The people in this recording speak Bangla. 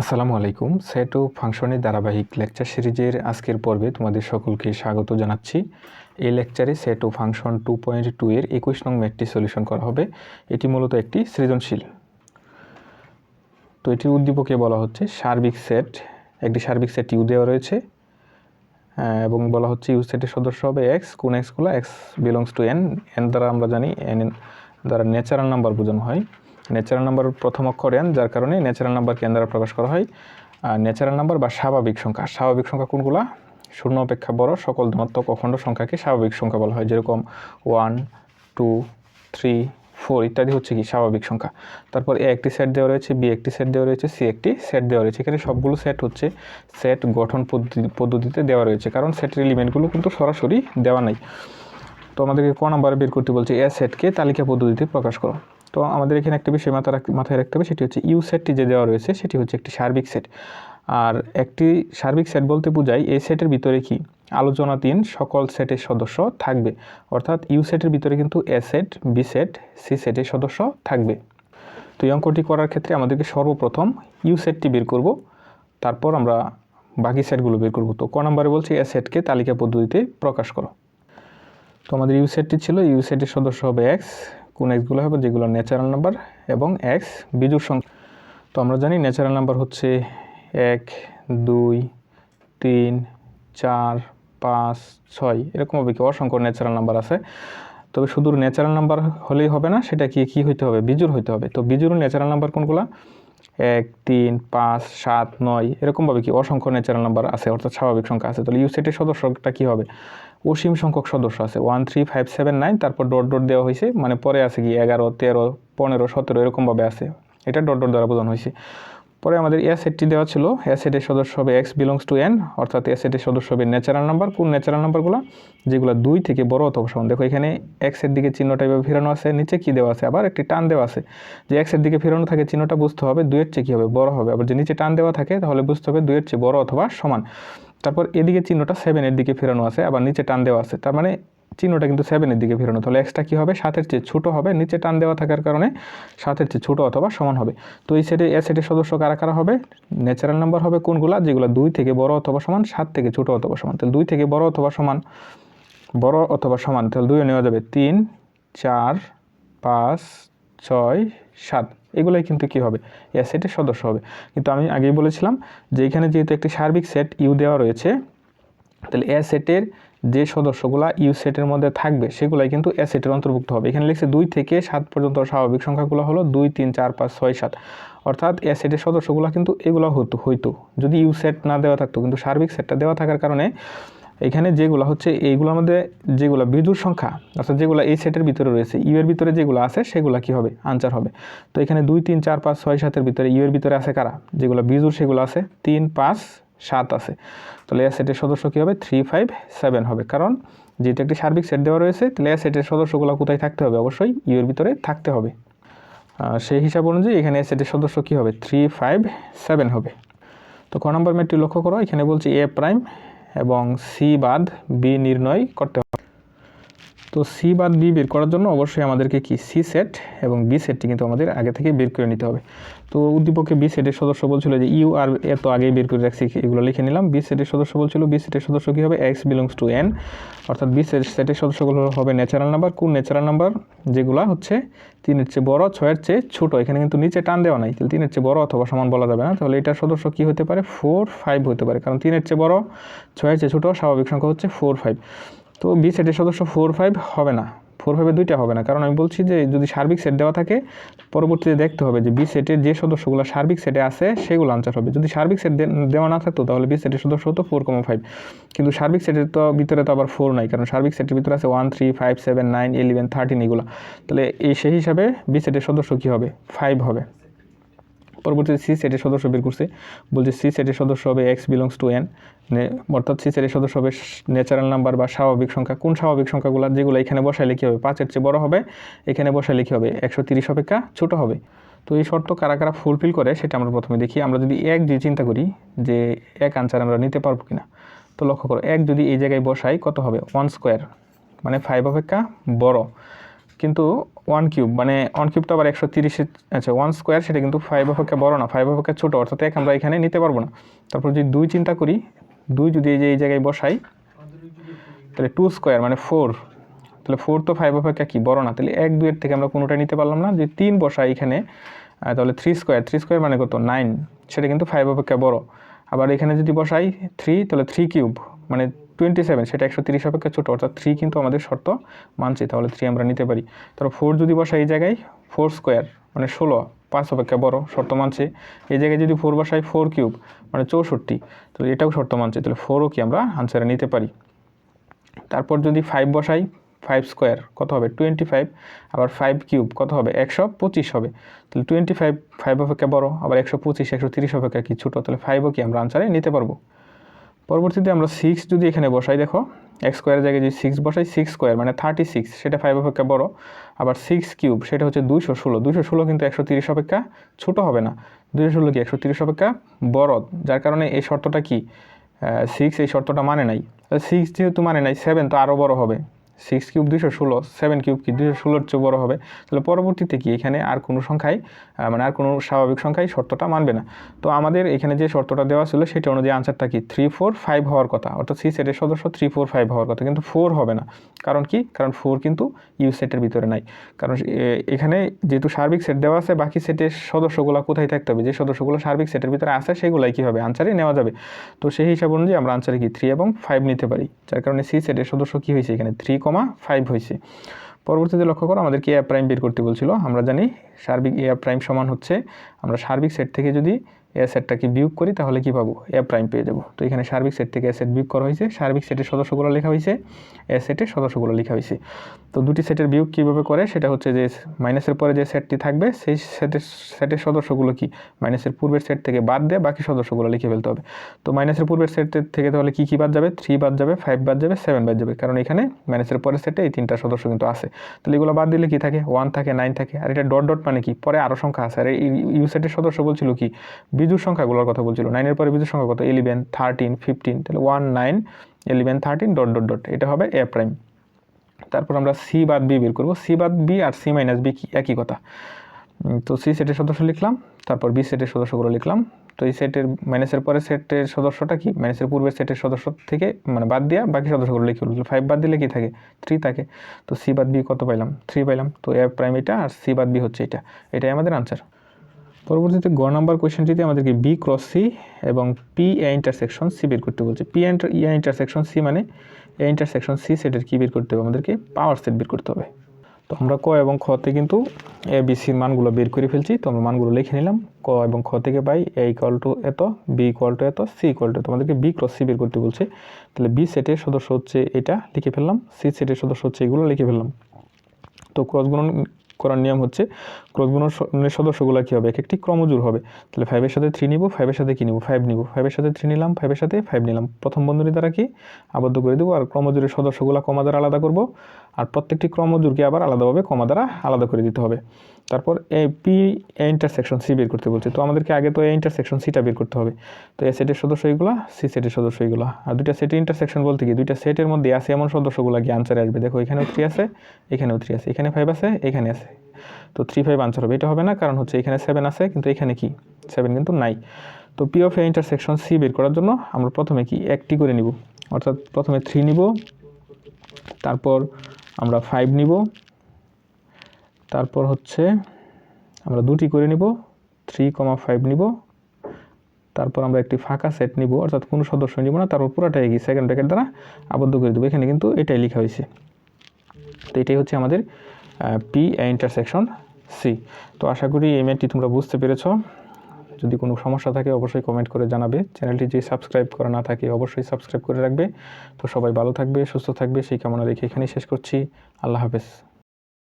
আসসালামু আলাইকুম। সেট ও ফাংশনের ধারাবাহিক লেকচার সিরিজের আজকের পর্বে তোমাদের সকলকে স্বাগত জানাচ্ছি। এই লেকচারে সেট ও ফাংশন টু পয়েন্ট টু এর একুশ নং ম্যাটটি সলিউশন করা হবে। এটি মূলত একটি সৃজনশীল। তো এটির উদ্দীপকে বলা হচ্ছে সার্বিক সেট। একটি সার্বিক সেট ইউ দেওয়া রয়েছে। এবং বলা হচ্ছে ইউ সেটের সদস্য হবে এক্স, কোন এক্সগুলো X belongs to N. N দ্বারা আমরা জানি, এন দ্বারা ন্যাচারাল নাম্বার বোঝানো হয়। ন্যাচারাল নাম্বার প্রথম অক্ষর এন যার কারণে ন্যাচারাল নাম্বারকে এন দ্বারা প্রকাশ করা হয়। আর ন্যাচারাল নাম্বার বা স্বাভাবিক সংখ্যা। স্বাভাবিক সংখ্যা কোনগুলা? শূন্য, অপেক্ষা বড়, সকল ধনাত্মক অখণ্ড সংখ্যাকে স্বাভাবিক সংখ্যা বলা হয়। যেরকম ওয়ান টু থ্রি ফোর ইত্যাদি হচ্ছে কি স্বাভাবিক সংখ্যা। তারপর এ একটি সেট দেওয়া রয়েছে বি একটি সেট দেওয়া রয়েছে সি একটি সেট দেওয়া রয়েছে। এখানে সবগুলো সেট হচ্ছে সেট গঠন পদ্ধতি, পদ্ধতিতে দেওয়া রয়েছে। কারণ সেটের এলিমেন্টগুলো কিন্তু সরাসরি দেওয়া নাই। তো আমাদেরকে ক নাম্বারে বের করতে বলছে এ সেটকে তালিকা পদ্ধতিতে প্রকাশ করো। তো আমাদের এখানে একটা বিষয় মাথা মাথায় রাখতে হবে, সেটি হচ্ছে ইউ সেটটি যে দেওয়া রয়েছে, সেটি হচ্ছে একটি সার্বিক সেট আর একটি সার্বিক সেট বলতে বোঝায় এই সেটের ভিতরে কি? আলোচনাধীন সকল সেটের সদস্য থাকবে। অর্থাৎ ইউ সেটের ভিতরে কিন্তু A set B set C সেটের সদস্য থাকবে। তো এই অঙ্কটি করার ক্ষেত্রে আমাদেরকে সর্বপ্রথম ইউ সেটটি বের করব, তারপর আমরা বাকি সেটগুলো বের করব। তো ক নাম্বারে বলছি এ সেটকে তালিকা পদ্ধতিতে প্রকাশ করো। তো আমাদের ইউ সেটটি ছিল ইউ সেটের সদস্য হবে এক্স কোন এক্সগুলো হবে, যেগুলো ন্যাচারাল নাম্বার এবং এক্স বিজুর সংখ্যা। তো আমরা জানি ন্যাচারাল নাম্বার হচ্ছে এক, দুই, তিন, চার, পাঁচ, ছয়। এরকমভাবে কি? অসংখ্য ন্যাচারাল নাম্বার আছে। তবে শুধু ন্যাচারাল নাম্বার হলেই হবে না, সেটা কি, কী হইতে হবে? বিজুর হইতে হবে। তো বিজুর ন্যাচারাল নাম্বার কোনগুলা? এক, তিন, পাঁচ, সাত, নয়। এরকমভাবে কি? অসংখ্য ন্যাচারাল নাম্বার আছে, অর্থাৎ স্বাভাবিক সংখ্যা আছে। তাহলে ইউ সেটের সদস্যটা কী হবে? অসীম সংখ্যক সদস্য আছে। One three five seven nine তারপর ডট ডট দেওয়া হয়েছে। মানে পরে আছে কি, এগারো, তেরো, পনেরো, সতেরো, এরকমভাবে আছে। এটা ডট ডট দ্বারা বোঝানো হয়েছে। পরে আমাদের এ সেটটি দেওয়া ছিল। এ সেটের সদস্য হবে এক্স বিলংস টু এন অর্থাৎ এ সেটের সদস্য হবে ন্যাচারাল নাম্বার কোন ন্যাচারাল নাম্বারগুলো যেগুলো দুই থেকে বড় অথবা সমান। দেখো এখানে এক্সের দিকে চিহ্নটা এভাবে ফেরানো আছে, নিচে কী দেওয়া আছে? আবার একটি টান দেওয়া আছে। যে এক্সের দিকে ফেরানো থাকে, চিহ্নটা বুঝতে হবে দুয়ের চেয়ে কী হবে? বড় হবে। আবার যে নিচে টান দেওয়া থাকে, তাহলে বুঝতে হবে দুয়ের চেয়ে বড় অথবা সমান। তারপর এদিকে চিহ্নটা সেভেনের দিকে ফেরানো আছে, আবার নিচে টান দেওয়া আছে। তার মানে চিহ্নটা কিন্তু সেভেনের দিকে ফেরানো। তাহলে এক্সটা কী হবে? সাতের চেয়ে ছোটো হবে। নিচে টান দেওয়া থাকার কারণে সাতের চেয়ে ছোটো অথবা সমান হবে। তো এই সেটে এ সেটের সদস্য কারা কারা হবে? ন্যাচারাল নাম্বার হবে কোনগুলা? যেগুলো দুই থেকে বড় অথবা সমান, সাত থেকে ছোটো অথবা সমান। তাহলে দুই থেকে বড় অথবা সমান, বড় অথবা সমান, তাহলে দুইও নেওয়া যাবে তিন, চার, পাঁচ ছয়, সাত, এগুলোই কিন্তু কী হবে? এ সেটের সদস্য হবে। কিন্তু আমি আগেই বলেছিলাম যে এখানে যেহেতু একটি সার্বিক সেট ইউ দেওয়া রয়েছে, তাহলে এ সেটের যে সদস্যগুলা ইউ সেটের মধ্যে থাকবে, সেগুলাই কিন্তু এ সেটের অন্তর্ভুক্ত হবে। এখানে লিখছে দুই থেকে সাত পর্যন্ত স্বাভাবিক সংখ্যাগুলো হলো দুই, তিন, চার, পাঁচ, ছয়, সাত। অর্থাৎ এ সেটের সদস্যগুলো কিন্তু এগুলো হতো হইতো। যদি ইউ সেট না দেওয়া থাকতো, কিন্তু সার্বিক সেটটা দেওয়া থাকার কারণে এখানে যেগুলো হচ্ছে এইগুলোর মধ্যে যেগুলো বিজুর সংখ্যা, অর্থাৎ যেগুলো এই সেটের ভিতরে রয়েছে ইউ এর ভিতরে যেগুলো আছে সেগুলো কি হবে? আনসার হবে। তো এখানে দুই, তিন, চার, পাঁচ, ছয়, সাতের ভিতরে ইউ এর ভিতরে আছে কারা? যেগুলো বিজুর সেগুলো আছে, তিন, পাঁচ, সাত আছে। তাহলে এ সেটের সদস্য কী হবে? থ্রি ফাইভ সেভেন হবে। কারণ যেহেতু একটি সার্বিক সেট দেওয়া রয়েছে তাহলে এ সেটের সদস্যগুলো কোথায় থাকতে হবে? অবশ্যই ইউ এর ভিতরে থাকতে হবে। সেই হিসাব অনুযায়ী এখানে সেটের সদস্য কী হবে? থ্রি ফাইভ সেভেন হবে। তো ক নম্বর ম্যাটটি লক্ষ্য করো। এখানে বলছি এ প্রাইম এবং সি বাদ বি নির্ণয় করতে তো সি বাদ বি বের করার জন্য অবশ্যই আমাদেরকে কি সি সেট এবং বি সেটটি কিন্তু আমাদের আগে থেকে বের করে নিতে হবে। তো উদ্দীপকে বি সেটের সদস্য বলছিল যে ইউ আর এত আগেই বের করে রাখছি, এগুলো লিখে নিলাম। বি সেটের সদস্য বলছিল বি সেটের সদস্য কী হবে? এক্স বিলংস টু এন অর্থাৎ বি সেট সেটের সদস্যগুলো হবে ন্যাচারাল নাম্বার কোন ন্যাচারাল নাম্বার যেগুলো হচ্ছে তিনের চেয়ে বড়, ছয়ের চেয়ে ছোটো। এখানে কিন্তু নিচে টান দেওয়া নাই। তাহলে তিনের চেয়ে বড় অথবা সমান বলা যাবে না। তাহলে এটার সদস্য কী হতে পারে? ফোর ফাইভ হতে পারে। কারণ তিনের চেয়ে বড়, ছয়ের চেয়ে ছোটো, স্বাভাবিক সংখ্যা হচ্ছে ফোর ফাইভ তো বি সেটের সদস্য ফোর ফাইভ হবে না। ফোর ফাইভে দুইটা হবে না। কারণ আমি বলছি যে, যদি সার্বিক সেট দেওয়া থাকে, পরবর্তীতে দেখতে হবে যে বি সেটের যে সদস্যগুলো সার্বিক সেটে আছে, সেগুলো আনসার হবে। যদি সার্বিক সেট দেওয়া না থাকতো, তাহলে বি সেটের সদস্য হতো ফোর কমা ফাইভ কিন্তু সার্বিক সেটের তো ভিতরে তো আবার ফোর নাই, কারণ সার্বিক সেটের ভিতরে আছে one three five seven nine eleven thirteen এগুলো। তাহলে এই সেই হিসাবে বি সেটের সদস্য কী হবে? ফাইভ হবে। পরবর্তীতে সি সেটের সদস্য বের করছে। বলছে সি সেটের সদস্য হবে এক্স বিলংস টু এন অর্থাৎ সি সেটের সদস্য হবে ন্যাচারাল নাম্বার বা স্বাভাবিক সংখ্যা। কোন স্বাভাবিক সংখ্যাগুলো? যেগুলো এখানে বসাইলে কী হবে? পাঁচের চেয়ে বড় হবে, এখানে বসাইলে কী হবে? একশো তিরিশ অপেক্ষা ছোটো হবে। তো এই শর্ত কারা কারা ফুলফিল করে সেটা আমরা প্রথমে দেখি। আমরা যদি এক দিয়ে চিন্তা করি যে এক আনসার আমরা নিতে পারব কিনা, তো লক্ষ্য করো, এক যদি এই জায়গায় বসাই কত হবে? ওয়ান স্কোয়ার মানে ফাইভ অপেক্ষা বড়। কিন্তু ওয়ান কিউব মানে ওয়ান কিউব তো আবার একশো তিরিশে আচ্ছা ওয়ান স্কোয়ার সেটা কিন্তু ফাইভ অপেক্ষা বড় না ফাইভ অপেক্ষা ছোটো, অর্থাৎ এক আমরা এখানে নিতে পারব না। তারপর যদি দুই চিন্তা করি, দুই যদি এই যে, এই জায়গায় বসাই, তাহলে টু স্কোয়ার মানে ফোর তাহলে ফোর তো ফাইভ অপেক্ষা কি, বড় না, তাহলে এক দুয়ের থেকে আমরা কোনোটা নিতে পারলাম না। যে তিন বসাই এখানে তাহলে থ্রি স্কোয়ার থ্রি স্কোয়ার মানে কত নাইন সেটা কিন্তু ফাইভ অপেক্ষা বড়। আবার এখানে যদি বসাই থ্রি তাহলে থ্রি কিউব মানে টোয়েন্টি সেভেন সেটা একশো তিরিশ অপেক্ষা ছোটো, অর্থাৎ থ্রি কিন্তু আমাদের শর্ত মানছে, তাহলে থ্রি আমরা নিতে পারি। তারপর ফোর যদি বসাই এই জায়গায় ফোর স্কোয়ার মানে ষোলো, পাঁচ অপেক্ষা বড়, শর্ত মানছে। এই জায়গায় যদি ফোর বসায় ফোর কিউব মানে চৌষট্টি তো এটাও শর্ত মানছে, তাহলে ফোরও কি আমরা আনসারে নিতে পারি। তারপর যদি ফাইভ বসাই ফাইভ স্কোয়ার কত হবে? টোয়েন্টি ফাইভ আবার ফাইভ কিউব কত হবে? একশো পঁচিশ হবে। তাহলে টোয়েন্টি ফাইভ ফাইভ অপেক্ষা বড়, আবার একশো পঁচিশ, একশো তিরিশ অপেক্ষা কি ছোটো? তাহলে ফাইভও কি আমরা আনসারে নিতে পারব। পরবর্তীতে আমরা সিক্স যদি এখানে বসাই, দেখো এক্স স্কোয়ারের জায়গায় যদি সিক্স বসাই সিক্স স্কোয়ার মানে থার্টি সিক্স সেটা ফাইভ অপেক্ষা বড়। আবার সিক্স কিউব সেটা হচ্ছে দুইশো ষোলো। দুইশো ষোলো কিন্তু একশো তিরিশ অপেক্ষা ছোটো হবে না। দুইশো ষোলো কি একশো তিরিশ অপেক্ষা বড়? যার কারণে এই শর্তটা কি? সিক্স এই শর্তটা মানে নাই। সিক্স যেহেতু মানে নাই সেভেন তো আরও বড় হবে। সিক্স কিউব দুশো ষোলো সেভেন কিউব কি দুশো ষোলোর চেয়ে বড়ো হবে। তাহলে পরবর্তীতে কি এখানে আর কোনো সংখ্যায় মানে আর কোনো স্বাভাবিক সংখ্যায় শর্তটা মানবে না। তো আমাদের এখানে যে শর্তটা দেওয়া ছিল সেটা অনুযায়ী আনসারটা কি? থ্রি ফোর ফাইভ হওয়ার কথা। অর্থাৎ সি সেটের সদস্য থ্রি ফোর ফাইভ হওয়ার কথা। কিন্তু ফোর হবে না। কারণ কি? কারণ ফোর কিন্তু ইউ সেটের ভিতরে নাই। কারণ এখানে যেহেতু সার্বিক সেট দেওয়া আছে, বাকি সেটের সদস্যগুলো কোথায় থাকতে হবে? যে সদস্যগুলো সার্বিক সেটের ভিতরে আছে, সেগুলাই কী হবে আনসারে নেওয়া যাবে। তো সেই হিসাব অনুযায়ী আমরা আনসারে কি থ্রি এবং ফাইভ নিতে পারি? যার কারণে সি সেটের সদস্য কী হয়েছে এখানে? থ্রি কমা ফাইভ হয়েছে। পরবর্তীতে লক্ষ্য করো, আমাদেরকে এ প্রাইম বের করতে বলছিল। আমরা জানি সার্বিক এ প্রাইম সমান হচ্ছে, আমরা সার্বিক সেট থেকে যদি এ সেটটাকে বিয়োগ করি, তাহলে কি পাবো? এ প্রাইম পেয়ে যাব। তো এখানে সার্বিক সেট থেকে এ সেট বিয়োগ করা হয়েছে। সার্বিক সেটের সদস্যগুলো লেখা হয়েছে। এ সেটের সদস্যগুলো লেখা হয়েছে। তো দুটি সেটের বিয়োগ কীভাবে করে, সেটা হচ্ছে যে মাইনাসের পরে যে সেটটি থাকবে, সেই সেটের সেটের সদস্যগুলো কি? মাইনাসের পূর্বের সেট থেকে বাদ দিয়ে, বাকি সদস্যগুলো লিখে ফেলতে হবে। তো মাইনাসের পূর্বের সেট থেকে তাহলে কী কী বাদ যাবে? থ্রি বাদ যাবে ফাইভ বাদ যাবে সেভেন বাদ যাবে। কারণ এখানে মাইনাসের পরের সেটে এই তিনটা সদস্য কিন্তু আছে। তাহলে এগুলো বাদ দিলে কি থাকে? ওয়ান থাকে নাইন থাকে। আর এটা ডট ডট মানে কি? পরে আরও সংখ্যা আছে। আর এই ইউ সেটের সদস্য বলছিল কি? বিজুর সংখ্যাগুলোর কথা বলছিল। নাইনের পরে বিজুর সংখ্যা কত? ইলেভেন থার্টিন ফিফটিন তাহলে one nine eleven thirteen dot dot dot এটা হবে এ প্রাইম তারপর আমরা সি বাদ বি বের করব। সি বাদ বি আর সি মাইনাস বি কি? একই কথা। তো সি সেটের সদস্য লিখলাম, তারপর বি সেটের সদস্যগুলো লিখলাম। তো এই সেটের মাইনাসের পরে সেটের সদস্যটা কি? মাইনাসের পূর্বের সেটের সদস্য থেকে মানে বাদ দিয়া বাকি সদস্যগুলো লিখে ফেলব ফাইভ বাদ দিলে কি থাকে? থ্রি থাকে। তো সি বাদ বি কত পাইলাম? থ্রি পাইলাম। তো এ প্রাইম এটা আর সি বাদ বি হচ্ছে এটা। এটাই আমাদের আনসার পরবর্তীতে গ নাম্বার কোয়েশ্চেনটিতে আমাদেরকে বি ক্রস সি এবং পি এ ইন্টারসেকশন সি বের করতে বলছে। P enter E intersection C মানে এ ইন্টারসেকশন সি সেটের কী বের করতে হবে? আমাদেরকে পাওয়ার সেট বের করতে হবে। তো আমরা ক এবং খতে কিন্তু এ বি সির মানগুলো বের করে ফেলছি। তো আমরা মানগুলো লিখে নিলাম। ক এবং খ থেকে পাই এ ইকুয়াল টু এত বি ইকুয়াল টু এত সি ইকুয়াল টু তোমাদেরকে বি ক্রস সি বের করতে বলছে। তাহলে বি সেটের সদস্য হচ্ছে এটা, লিখে ফেললাম। সি সেটের সদস্য হচ্ছে এগুলো, লিখে ফেললাম। তো ক্রস গুণন করার নিয়ম হচ্ছে ক্রস গুণনের সদস্যগুলো কী হবে? এক একটি ক্রমজোর হবে। তাহলে ফাইভের সাথে থ্রি নিব ফাইভের সাথে কী নিব? ফাইভ নিব। ফাইভের সাথে থ্রি নিলাম ফাইভের সাথে ফাইভ নিলাম। প্রথম বন্ধনী দ্বারা কি আবদ্ধ করে দেবো? আর ক্রমজোরের সদস্যগুলো কমা দ্বারা আলাদা করব। আর প্রত্যেকটি ক্রমজোরকে আবার আলাদাভাবে কমা দ্বারা আলাদা করে দিতে হবে। তারপর A, P, A intersection C বের করতে বলছে। তো আমাদেরকে আগে তো এ ইন্টারসেকশন সিটা বের করতে হবে। তো এ সেটের সদস্য এইগুলো সি সেটের সদস্য এইগুলো আর দুইটা সেটের ইন্টারসেকশন বলতে কি? দুইটা সেটের মধ্যে আছে এমন সদস্যগুলো কি আনসারে আসবে। দেখো, এখানেও থ্রি আছে, এখানেও থ্রি আছে। এখানে ফাইভ আছে, এখানে আছে। তো থ্রি ফাইভ আনসার হবে। এটা হবে না, কারণ হচ্ছে এখানে সেভেন আছে, কিন্তু এখানে কি? সেভেন কিন্তু নাই। তো P of A intersection C বের করার জন্য আমরা প্রথমে কি? একটি করে নিব। অর্থাৎ প্রথমে থ্রি নিব। তারপর আমরা ফাইভ নিব। তারপর হচ্ছে আমরা দুটি করে নিব থ্রি কমা ফাইভ নিব। তারপর আমরা একটি ফাঁকা সেট নিব, অর্থাৎ কোনো সদস্য নিব না, তারপর পুরোটাই কি সেকেন্ড ব্র্যাকেট দ্বারা আবদ্ধ করে দেবো। এখানে কিন্তু এটাই লেখা হয়েছে। তো এটাই হচ্ছে আমাদের পি ইন্টারসেকশন সি তো আশা করি এই ম্যাটটি তোমরা বুঝতে পেরেছ। যদি কোনো সমস্যা থাকে অবশ্যই কমেন্ট করে জানাবে। চ্যানেলটি যে সাবস্ক্রাইব করা না থাকে অবশ্যই সাবস্ক্রাইব করে রাখবে। তো সবাই ভালো থাকবে, সুস্থ থাকবে, সেই কামনা রেখে এখানেই শেষ করছি। আল্লাহ হাফেজ।